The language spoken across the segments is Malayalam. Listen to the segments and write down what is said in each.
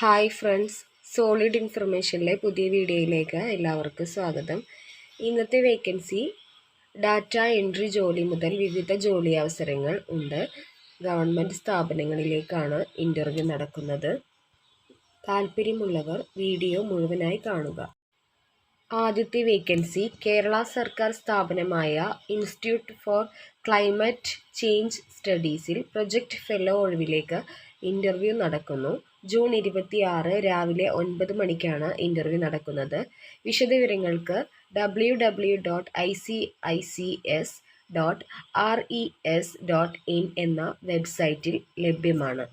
ഹായ് ഫ്രണ്ട്സ് സോളിഡ് ഇൻഫർമേഷനിലെ പുതിയ വീഡിയോയിലേക്ക് എല്ലാവർക്കും സ്വാഗതം. ഇന്നത്തെ വേക്കൻസി ഡാറ്റ എൻട്രി ജോലി മുതൽ വിവിധ ജോലി അവസരങ്ങൾ ഉണ്ട്. ഗവൺമെന്റ് സ്ഥാപനങ്ങളിലേക്കാണ് ഇന്റർവ്യൂ നടക്കുന്നത്. താല്പര്യമുള്ളവർ വീഡിയോ മുഴുവനായി കാണുക. ആദ്യത്തെ വേക്കൻസി കേരള സർക്കാർ സ്ഥാപനമായ ഇൻസ്റ്റിറ്റ്യൂട്ട് ഫോർ ക്ലൈമറ്റ് ചേഞ്ച് സ്റ്റഡീസിൽ പ്രൊജക്റ്റ് ഫെല്ലോ ഒഴിവിലേക്ക് ഇന്റർവ്യൂ നടക്കുന്നു. ജൂൺ ഇരുപത്തിയാറ് രാവിലെ ഒൻപത് മണിക്കാണ് ഇന്റർവ്യൂ നടക്കുന്നത്. വിശദവിവരങ്ങൾക്ക് W W dot I C I C S dot R E S dot in എന്ന വെബ്സൈറ്റിൽ ലഭ്യമാണ്.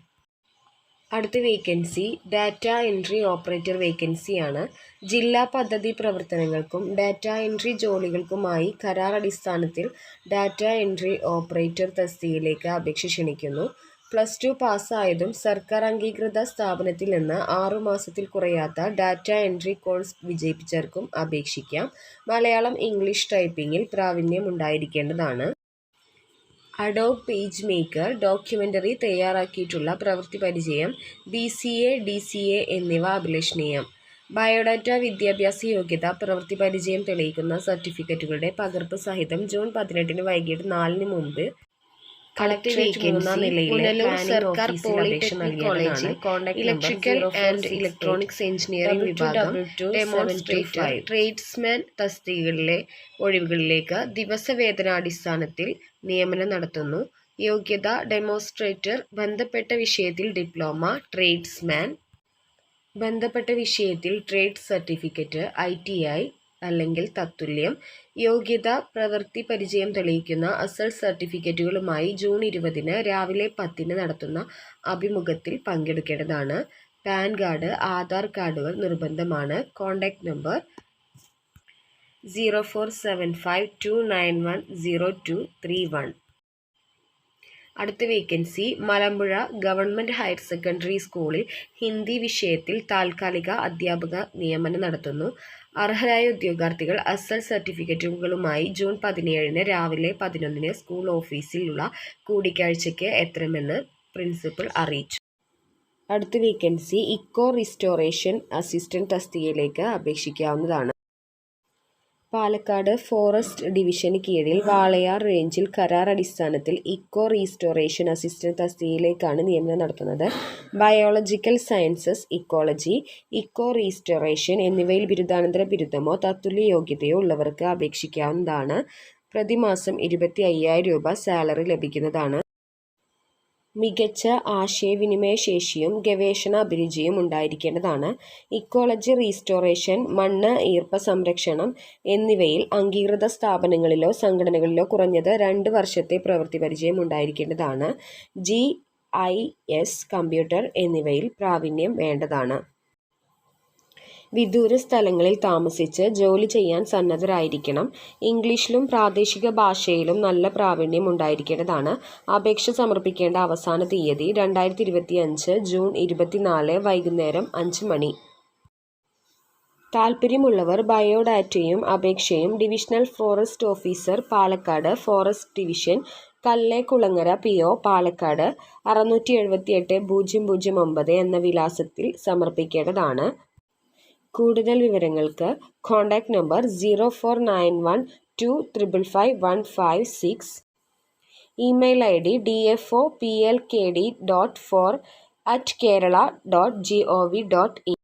അടുത്ത വേക്കൻസി ഡാറ്റ എൻട്രി ഓപ്പറേറ്റർ വേക്കൻസിയാണ്. ജില്ലാ പദ്ധതി പ്രവർത്തനങ്ങൾക്കും ഡാറ്റ എൻട്രി ജോലികൾക്കുമായി കരാർ അടിസ്ഥാനത്തിൽ ഡാറ്റ എൻട്രി ഓപ്പറേറ്റർ തസ്തികയിലേക്ക് അപേക്ഷ ക്ഷണിക്കുന്നു. പ്ലസ് ടു പാസ്സായതും സർക്കാർ അംഗീകൃത സ്ഥാപനത്തിൽ നിന്ന് ആറു മാസത്തിൽ കുറയാത്ത ഡാറ്റ എൻട്രി കോഴ്സ് വിജയിപ്പിച്ചവർക്കും അപേക്ഷിക്കാം. മലയാളം ഇംഗ്ലീഷ് ടൈപ്പിംഗിൽ പ്രാവീണ്യം ഉണ്ടായിരിക്കേണ്ടതാണ് അഡോബ് പേജ് മേക്കർ ഡോക്യുമെന്ററി തയ്യാറാക്കിയിട്ടുള്ള പ്രവൃത്തി പരിചയം B C A D C A എന്നിവ അഭിലഷണീയം. ബയോഡാറ്റ വിദ്യാഭ്യാസ യോഗ്യത പ്രവൃത്തി പരിചയം തെളിയിക്കുന്ന സർട്ടിഫിക്കറ്റുകളുടെ പകർപ്പ് സഹിതം ജൂൺ പതിനെട്ടിന് വൈകിട്ട് നാലിന് മുമ്പ് കളക്ടറേറ്റ് മൂന്നാം നിലയിലെ സർക്കാർ പോളിടെക്നിക് കോളേജിൽ ഇലക്ട്രിക്കൽ ആൻഡ് ഇലക്ട്രോണിക്സ് എഞ്ചിനീയറിംഗ് വിഭാഗം ഡെമോൺസ്ട്രേറ്റർ ട്രേഡ്സ്മാൻ തസ്തികകളിലെ ഒഴിവുകളിലേക്ക് ദിവസവേതനാടിസ്ഥാനത്തിൽ നിയമനം നടത്തുന്നു. യോഗ്യത ഡെമോൺസ്ട്രേറ്റർ ബന്ധപ്പെട്ട വിഷയത്തിൽ ഡിപ്ലോമ ട്രേഡ്സ്മാൻ ബന്ധപ്പെട്ട വിഷയത്തിൽ trade certificate I T I അല്ലെങ്കിൽ തത്തുല്യം യോഗ്യത പ്രവൃത്തി പരിചയം തെളിയിക്കുന്ന അസൽ സർട്ടിഫിക്കറ്റുകളുമായി ജൂൺ ഇരുപതിന് രാവിലെ പത്തിന് നടത്തുന്ന അഭിമുഖത്തിൽ പങ്കെടുക്കേണ്ടതാണ്. പാൻ കാർഡ് ആധാർ കാർഡുകൾ നിർബന്ധമാണ്. Contact number zero four seven five two nine one zero two three one. അടുത്ത vacancy Malampuzha government higher secondary സ്കൂളിൽ ഹിന്ദി വിഷയത്തിൽ താൽക്കാലിക അധ്യാപക നിയമനം നടത്തുന്നു. അർഹരായ ഉദ്യോഗാർത്ഥികൾ അസൽ സർട്ടിഫിക്കറ്റുകളുമായി ജൂൺ പതിനേഴിന് രാവിലെ പതിനൊന്നിന് സ്കൂൾ ഓഫീസിലുള്ള കൂടിക്കാഴ്ചയ്ക്ക് എത്തണമെന്ന് പ്രിൻസിപ്പൽ അറിയിച്ചു. അടുത്ത വേക്കൻസി ഇക്കോ റിസ്റ്റോറേഷൻ അസിസ്റ്റന്റ് തസ്തികയിലേക്ക് അപേക്ഷിക്കാവുന്നതാണ്. പാലക്കാട് ഫോറസ്റ്റ് ഡിവിഷന് കീഴിൽ വാളയാർ റേഞ്ചിൽ കരാർ അടിസ്ഥാനത്തിൽ ഇക്കോ റീസ്റ്റോറേഷൻ അസിസ്റ്റന്റ് തസ്തികയിലേക്കാണ് നിയമനം നടത്തുന്നത്. Biological sciences ecology eco restoration എന്നിവയിൽ ബിരുദാനന്തര ബിരുദമോ തത്തുല്യ യോഗ്യതയോ ഉള്ളവർക്ക് അപേക്ഷിക്കാവുന്നതാണ്. പ്രതിമാസം ഇരുപത്തി അയ്യായിരം രൂപ സാലറി ലഭിക്കുന്നതാണ്. മികച്ച ആശയവിനിമയ ശേഷിയും ഗവേഷണ അഭിരുചിയും ഉണ്ടായിരിക്കേണ്ടതാണ്. ഇക്കോളജി റീസ്റ്റോറേഷൻ മണ്ണ് ഈർപ്പ സംരക്ഷണം എന്നിവയിൽ അംഗീകൃത സ്ഥാപനങ്ങളിലോ സംഘടനകളിലോ കുറഞ്ഞത് രണ്ട് വർഷത്തെ പ്രവൃത്തി പരിചയം ഉണ്ടായിരിക്കേണ്ടതാണ്. ജി ഐ എസ് കമ്പ്യൂട്ടർ എന്നിവയിൽ പ്രാവീണ്യം വേണ്ടതാണ്. വിദൂര സ്ഥലങ്ങളിൽ താമസിച്ച് ജോലി ചെയ്യാൻ സന്നദ്ധരായിരിക്കണം. ഇംഗ്ലീഷിലും പ്രാദേശിക ഭാഷയിലും നല്ല പ്രാവീണ്യം ഉണ്ടായിരിക്കേണ്ടതാണ്. അപേക്ഷ സമർപ്പിക്കേണ്ട അവസാന തീയതി രണ്ടായിരത്തി ഇരുപത്തിയഞ്ച് ജൂൺ ഇരുപത്തിനാല് വൈകുന്നേരം അഞ്ച് മണി. താൽപ്പര്യമുള്ളവർ ബയോഡാറ്റയും അപേക്ഷയും divisional forest officer Palakkad forest division Kallekulangara P O Palakkad അറുന്നൂറ്റി എഴുപത്തി എട്ട് പൂജ്യം പൂജ്യം ഒമ്പത് എന്ന വിലാസത്തിൽ സമർപ്പിക്കേണ്ടതാണ്. കൂടുതൽ വിവരങ്ങൾക്ക് contact number zero four nine one two triple five one five six email I D D F O P L K D dot four at Kerala dot G O V dot in